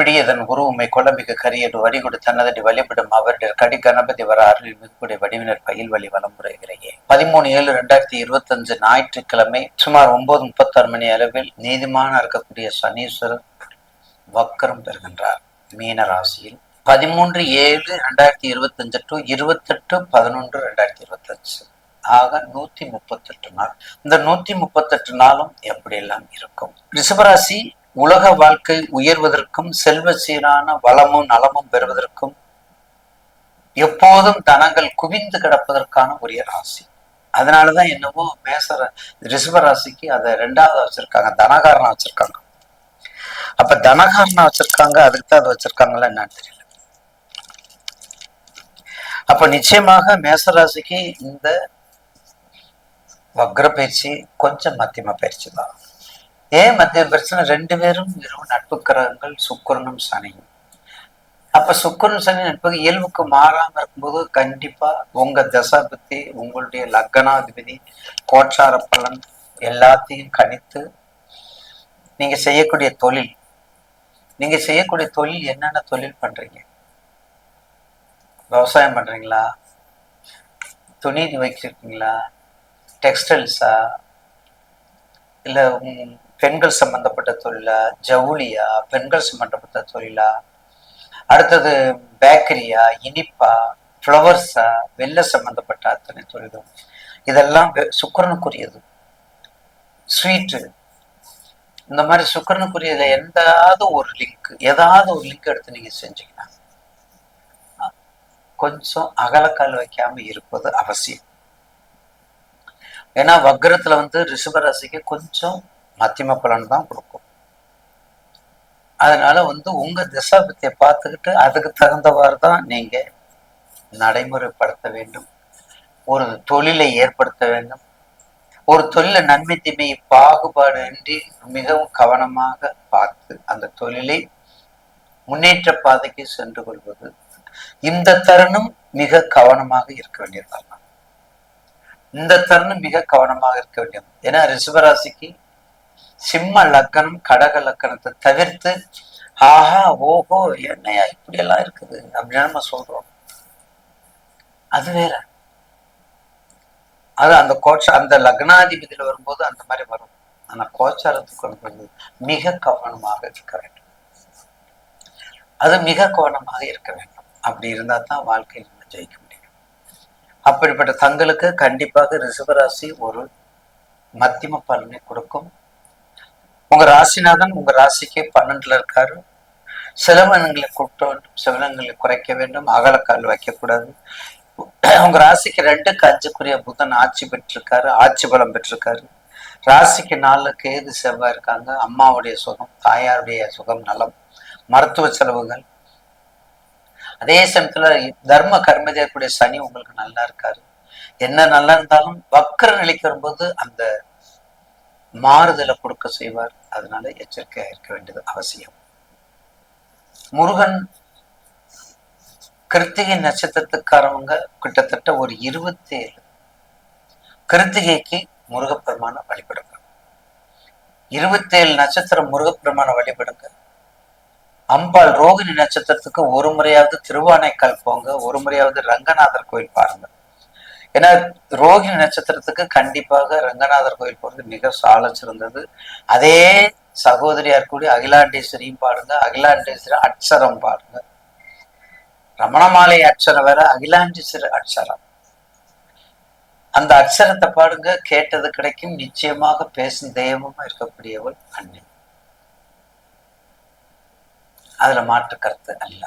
பிடியதன் உருவமை குழம்பிக்கு உண்மை கொள்ள கரியடு வடிகொடு தன்னதடி வழிபடும் அவருடைய கடி கணபதி வர அருளில் மிகுடைய வடிவினர் பயில் வழி வளமுறைகிறையே பதிமூணு ஏழு ரெண்டாயிரத்தி இருபத்தஞ்சு ஞாயிற்றுக்கிழமை சுமார் ஒன்பது முப்பத்தாறு மணி அளவில் நீதிமான இருக்கக்கூடிய சனீஸ்வரர் வக்கரம் பெறுகின்றார் மீன ராசியில். பதிமூன்று ஏழு ரெண்டாயிரத்தி இருபத்தஞ்சு டு இருபத்தெட்டு பதினொன்று ரெண்டாயிரத்தி இருபத்தஞ்சு. ஆக நூத்தி முப்பத்தெட்டு நாள். இந்த நூத்தி முப்பத்தெட்டு நாளும் எப்படியெல்லாம் இருக்கும்? ரிஷபராசி உலக வாழ்க்கை உயர்வதற்கும் செல்வ சீரான வளமும் நலமும் பெறுவதற்கும் எப்போதும் தனங்கள் குவிந்து கிடப்பதற்கான உரிய ராசி. அதனாலதான் என்னவோ மேசர ரிஷபராசிக்கு அதை ரெண்டாவது வச்சிருக்காங்க தனகாரனா வச்சிருக்காங்க. அப்ப தனகாரனா வச்சிருக்காங்க அதுக்கு தான் அதை வச்சிருக்காங்களா என்னன்னு தெரியல. அப்ப நிச்சயமாக மேசராசிக்கு இந்த வக்ர பயிற்சி கொஞ்சம் மத்தியம பயிற்சி தான் ஏன் மத்திய பிரச்சனை? ரெண்டு பேரும் வெறும் நட்பு கிரகங்கள் சுக்கரனும் சனியும். அப்ப சுக்கரன் சனி நட்பு இயல்புக்கு மாறாம இருக்கும்போது கண்டிப்பா உங்க தசாபத்தி உங்களுடைய லக்னாதிபதி கோச்சார பலன் எல்லாத்தையும் கணித்து நீங்க செய்யக்கூடிய தொழில் நீங்க செய்யக்கூடிய தொழில் என்னென்ன தொழில் பண்றீங்க? விவசாயம் பண்றீங்களா? துணி வைச்சிருக்கீங்களா டெக்ஸ்டைல்ஸா? இல்லை பெண்கள் சம்பந்தப்பட்ட தொழிலா? ஜவுளியா? பெண்கள் சம்பந்தப்பட்ட தொழிலா? அடுத்தது பேக்கரியா இனிப்பா? ஃப்ளவர்ஸா வெள்ளை சம்பந்தப்பட்ட அத்தனை தொழிலும் இதெல்லாம் சுக்கரனுக்குரியது. ஸ்வீட்டு இந்த மாதிரி சுக்கிரனுக்குரியதுல எந்தாவது ஒரு லிங்க் ஏதாவது ஒரு லிங்க் எடுத்து நீங்க செஞ்சீங்கன்னா கொஞ்சம் அகலக்கால் வைக்காம இருப்பது அவசியம். ஏன்னா வக்ரத்துல வந்து ரிஷபராசிக்கு கொஞ்சம் மத்தியம பலன் தான் கொடுக்கும். அதனால வந்து உங்க திசாபத்தியை பார்த்துக்கிட்டு அதுக்கு தகுந்தவாறு தான் நீங்க நடைமுறைப்படுத்த வேண்டும். ஒரு தொழிலை ஏற்படுத்த வேண்டும். ஒரு தொழில நன்மை தீமை பாகுபாடு இன்றி மிகவும் கவனமாக பார்த்து அந்த தொழிலை முன்னேற்ற பாதைக்கு சென்று கொள்வது இந்த தருணம் மிக கவனமாக இருக்க வேண்டிய தருணம் இந்த தருணம் மிக கவனமாக இருக்க வேண்டியது ஏன்னா ரிஷபராசிக்கு சிம்ம லக்கணம் கடக லக்கணத்தை தவிர்த்து ஆஹா ஓஹோ என்னையா இப்படி எல்லாம் இருக்குது அப்படின்னு நம்ம சொல்றோம். அது வேற. அது அந்த கோச்ச அந்த லக்னாதிபதியில வரும்போது அந்த மாதிரி வரும். ஆனா கோச்சாரத்துக்கு வரும்போது மிக கவனமாக இருக்க வேண்டும். அது மிக கவனமாக இருக்க வேண்டும். அப்படி இருந்தா தான் வாழ்க்கையில் நம்ம ஜெயிக்க முடியும். அப்படிப்பட்ட தங்களுக்கு கண்டிப்பாக ரிசவராசி ஒரு மத்தியம பலனை கொடுக்கும். உங்க ராசிநாதன் உங்க ராசிக்கு பன்னெண்டுல இருக்காரு. சிலவனங்களை கூட்ட வேண்டும். குறைக்க வேண்டும். அகலக்கால் வைக்கக்கூடாது. உங்க ராசிக்கு ரெண்டுக்கு அஞ்சுக்குரிய புதன் ஆட்சி பெற்றிருக்காரு. ஆட்சி பலம் பெற்றிருக்காரு. ராசிக்கு நாலு கேது செவ்வாய் இருக்காங்க. அம்மாவுடைய சுகம் தாயாருடைய சுகம் நலம் மருத்துவ செலவுகள். அதே சமயத்துல தர்ம கர்ம சனி உங்களுக்கு நல்லா இருக்காரு. என்ன நல்லா இருந்தாலும் வக்கர நிலைக்கு வரும்போது அந்த மாறுதலை கொடுக்க செய்வார். அதனால எச்சரிக்கையா இருக்க வேண்டியது அவசியம். முருகன் கிருத்திகை நட்சத்திரத்துக்காரவங்க கிட்டத்தட்ட ஒரு இருபத்தி ஏழு கிருத்திகைக்கு முருகப்பெருமான வழிபடுங்க. இருபத்தேழு நட்சத்திரம் முருகப்பெருமான வழிபடுங்க. அம்பாள் ரோகிணி நட்சத்திரத்துக்கு ஒரு முறையாவது திருவானைக்கால் போங்க. ஒரு முறையாவது ரங்கநாதர் கோயில் பாருங்க. ஏன்னா ரோஹிணி நட்சத்திரத்துக்கு கண்டிப்பாக ரங்கநாதர் கோயில் போறது மிக சால சிறந்தது. அதே சகோதரியார் இருக்கக்கூடிய அகிலாண்டேஸ்வரியும் பாடுங்க அகிலாண்டேஸ்வரி அட்சரம் பாடுங்க. ரமணமாலை அட்சரம் வேற அகிலாண்டேஸ்வரி அட்சரம் அந்த அட்சரத்தை பாடுங்க கேட்டது கிடைக்கும் நிச்சயமாக பேசும் தெய்வமா இருக்கக்கூடியவள் அன்னை அதுல மாற்று கருத்து அல்ல.